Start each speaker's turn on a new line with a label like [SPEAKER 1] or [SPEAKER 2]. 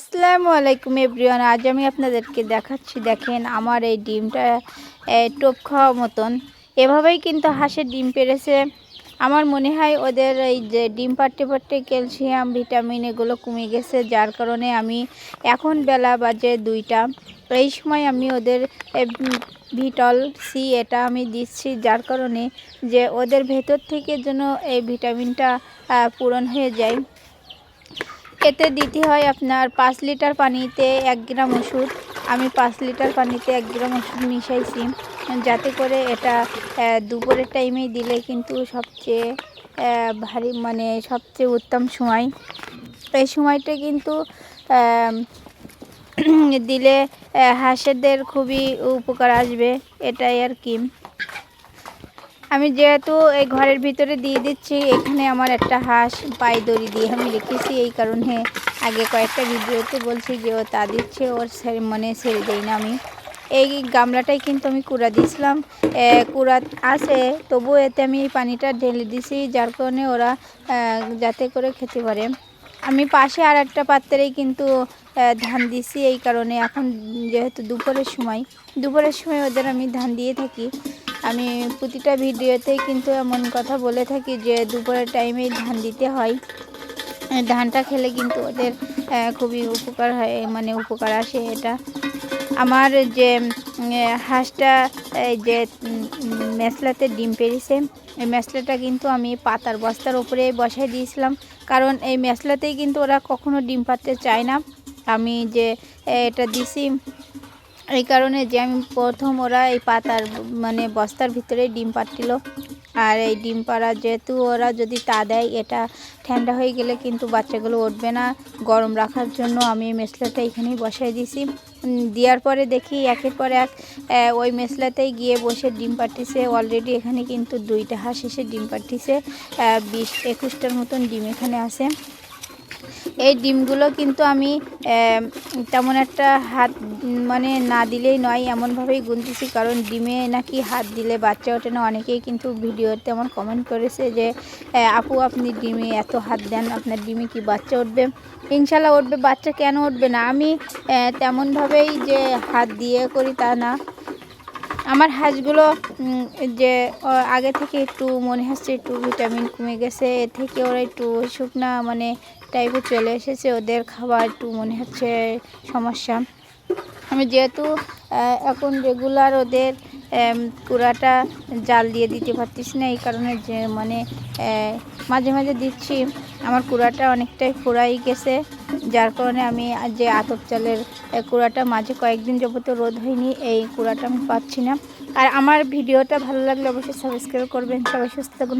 [SPEAKER 1] আসসালামু আলাইকুম এভরিওয়ান, আজ আমি আপনাদেরকে দেখাচ্ছি, দেখেন আমার এই ডিমটা টোপ খাওয়া মতন। এভাবেই কিন্তু হাঁসের ডিম পেরেছে। আমার মনে হয় ওদের এই যে ডিম পাড়তে পাড়তে ক্যালসিয়াম, ভিটামিন এগুলো কমে গেছে, যার কারণে আমি এখন বেলা বাজে দুইটা। এই সময় আমি ওদের ভিটল সি এটা আমি দিচ্ছি, যার কারণে যে ওদের ভেতর থেকে যেন এই ভিটামিনটা পূরণ হয়ে যায়। এতে দিতে হয় আপনার পাঁচ লিটার পানিতে এক গ্রাম ওষুধ। আমি পাঁচ লিটার পানিতে এক গ্রাম ওষুধ মিশাইছি, যাতে করে এটা দুপুরের টাইমেই দিলে কিন্তু সবচেয়ে ভারী মানে সবচেয়ে উত্তম সময়। এই সময়টা কিন্তু দিলে হাঁসেদের খুবই উপকার আসবে, এটাই আর কি। আমি যেহেতু এই ঘরের ভিতরে দিয়ে দিচ্ছি, এখানে আমার একটা হাঁস পায়ে দড়ি দিয়ে আমি রেখেছি। এই কারণে আগে কয়েকটা ভিডিওতে বলছি যে ও তা দিচ্ছে, ওর ছেড়ে- মানে ছেড়ে দেই না আমি। এই গামলাটাই কিন্তু আমি কুড়া দিয়েছিলাম। কুড়া আছে তবু এতে আমি পানিটা ঢেলে দিছি যার কারণে ওরা যাতে করে খেতে পারে। আমি পাশে আর একটা পাত্রেই কিন্তু ধান দিছি এই কারণে এখন যেহেতু দুপুরের সময় দুপুরের সময় ওদের আমি ধান দিয়ে থাকি। আমি প্রতিটা ভিডিওতেই কিন্তু এমন কথা বলে থাকি যে দুপুরের টাইমে ধান দিতে হয়। ধানটা খেলে কিন্তু ওদের খুবই উপকার হয় মানে উপকার আসে এটা। আমার যে হাঁসটা যে মেসলাতে ডিম পেরেছে এই মেসলাটা কিন্তু আমি পাতার বস্তার উপরে বসাই দিয়েছিলাম। কারণ এই মেসলাতেই কিন্তু ওরা কখনো ডিম পাড়তে চায় না। আমি যে এটা দিছি এই কারণে যে আমি প্রথম ওরা এই পাতার মানে বস্তার ভিতরে ডিম পাড়ছিল। আর এই ডিম পাড়া যেহেতু ওরা যদি তা দেয় এটা ঠান্ডা হয়ে গেলে কিন্তু বাচ্চাগুলো উঠবে না। গরম রাখার জন্য আমি এই মেসলাটা এখানেই বসাই দিছি। দেওয়ার পরে দেখি একের পর এক ওই মেসলাতেই গিয়ে বসে ডিম পাড়তেছে। অলরেডি এখানে কিন্তু দুইটা হাঁস এসে ডিম আহ, বিশ একুশটার মতন ডিম এখানে আছে। এই ডিমগুলো কিন্তু আমি তেমন একটা হাত মানে না দিলেই নয়, এমনভাবেই গুনতেছি। কারণ ডিমে নাকি হাত দিলে বাচ্চা ওঠে না। অনেকেই কিন্তু ভিডিওতে আমার কমেন্ট করেছে যে আপু, আপনি ডিমে এত হাত দেন, আপনার ডিমে কি বাচ্চা উঠবে? ইনশাল্লাহ উঠবে। বাচ্চা কেন উঠবে না? আমি তেমনভাবেই যে হাত দিয়ে করি তা না। আমার হাঁসগুলো যে আগে থেকে একটু মনে হচ্ছে একটু ভিটামিন কমে গেছে, এ থেকে ওরা একটু শুকনা মানে টাইপের চলে এসেছে, ওদের খাবার একটু মনে হচ্ছে সমস্যা। আমি যেহেতু এখন রেগুলার ওদের কুড়াটা জাল দিয়ে দিতে পারতিস না, এই কারণে যে মানে মাঝে মাঝে দিচ্ছি, আমার কুড়াটা অনেকটাই ফুরাই গেছে। যার কারণে আমি যে আতপ চালের কুড়াটা মাঝে কয়েকদিন যাবত রোদ হয়নি, এই কুড়াটা আমি পাচ্ছি না। আর আমার ভিডিওটা ভালো লাগলে অবশ্যই সাবস্ক্রাইব করবেন। সবাই সুস্থ থাকুন